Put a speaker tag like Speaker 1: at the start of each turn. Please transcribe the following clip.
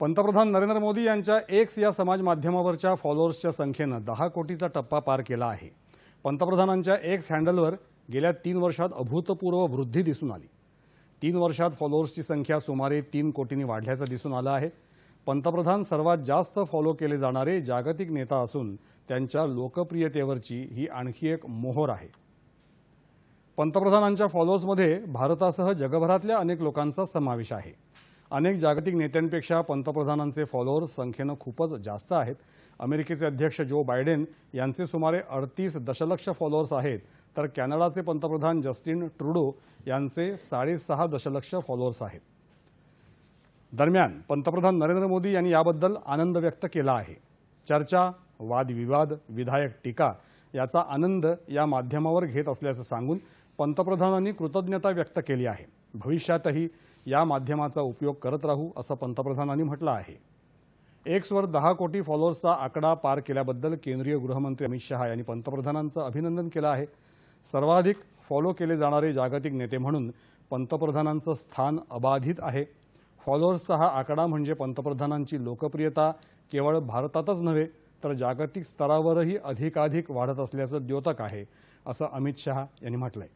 Speaker 1: पंतप्रधान नरेंद्र मोदी यांच्या एक्स या समाज माध्यमावरच्या फॉलोअर्सच्या संख्येनं दहा कोटीचा टप्पा पार केला आहे. पंतप्रधानांच्या एक्स हँडलवर गेल्या तीन वर्षात अभूतपूर्व वृद्धी दिसून आली. तीन वर्षात फॉलोअर्सची संख्या सुमारे तीन कोटींनी वाढल्याचं दिसून आलं आहे. पंतप्रधान सर्वात जास्त फॉलो केले जाणारे जागतिक नेता असून त्यांच्या लोकप्रियतेवरची ही आणखी एक मोहोर आहे. पंतप्रधानांच्या फॉलोअर्समध्ये भारतासह जगभरातल्या अनेक लोकांचा समावेश आहे. अनेक जागतिक नेत्यांपेक्षा पंतप्रधानांचे फॉलोअर्स संख्येनं खूपच जास्त आहेत. अमेरिकेचे अध्यक्ष जो बायडेन यांचे सुमारे अडतीस दशलक्ष फॉलोअर्स आहेत. तर कॅनडाचे पंतप्रधान जस्टिन ट्रुडो यांचे साडेसहा दशलक्ष फॉलोअर्स आहेत. दरम्यान पंतप्रधान नरेंद्र मोदी यांनी याबद्दल आनंद व्यक्त केला आहे. चर्चा वादविवाद विधायक टीका याचा आनंद या माध्यमावर घेत असल्याचं सांगून पंतप्रधानांनी कृतज्ञता व्यक्त केली आहे. भविष्यातही या माध्यमाचा उपयोग करत राहू असं पंतप्रधानांनी म्हटलं आहे. एक्सवर दहा कोटी फॉलोअर्सचा आकडा पार केल्याबद्दल केंद्रीय गृहमंत्री अमित शहा यांनी पंतप्रधानांचं अभिनंदन केलं आहे. सर्वाधिक फॉलो केले जाणारे जागतिक नेते म्हणून पंतप्रधानांचं स्थान अबाधित आहे. फॉलोअर्सचा हा आकडा म्हणजे पंतप्रधानांची लोकप्रियता केवळ भारतातच नव्हे तर जागतिक स्तरावरही अधिकाधिक वाढत असल्याचं द्योतक आहे असं अमित शहा यांनी म्हटलंय.